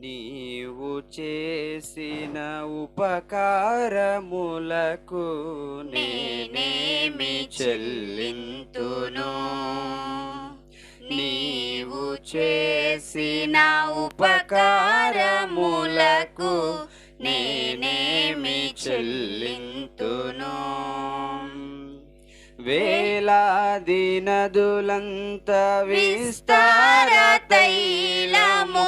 నీవు చేసిన ఉపకారములకు నేనేమి చెల్లింతును? నీవు చేసిన ఉపకారములకు నేనేమి చెల్లింతును? వేలాది నదులంత విస్తార తైలము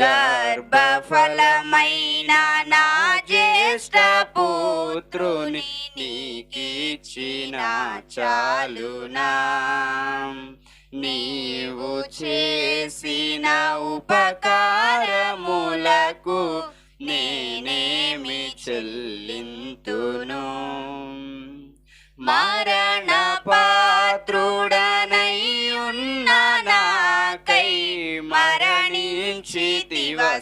గర్భఫలమైన నా జ్యేష్ఠ పుత్రుని నీకిచ్చిన చాలునా. నీవు చేసిన ఉపకారములకు నేనేమి చెల్లింతును? మరణ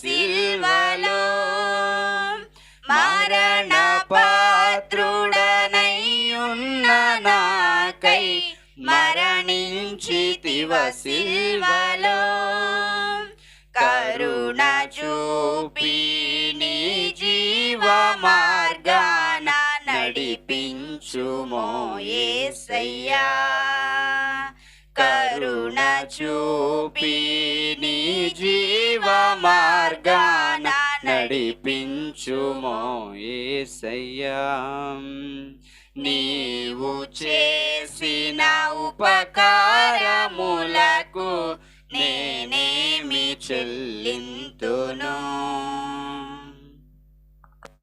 సిల్వలో మరణ పాత్రుడనై ఉన్న నాకై మరణించితివ సిల్వలో. కరుణ చూపి నీ జీవ మార్గాన నడిపించుమో యేసయ్యా కరుణ చూపి నీ జీవ మార్గాన నడిపించుమో యేసయ్యా నీవు చేసిన ఉపకారములకు నేనేమి చెల్లింతును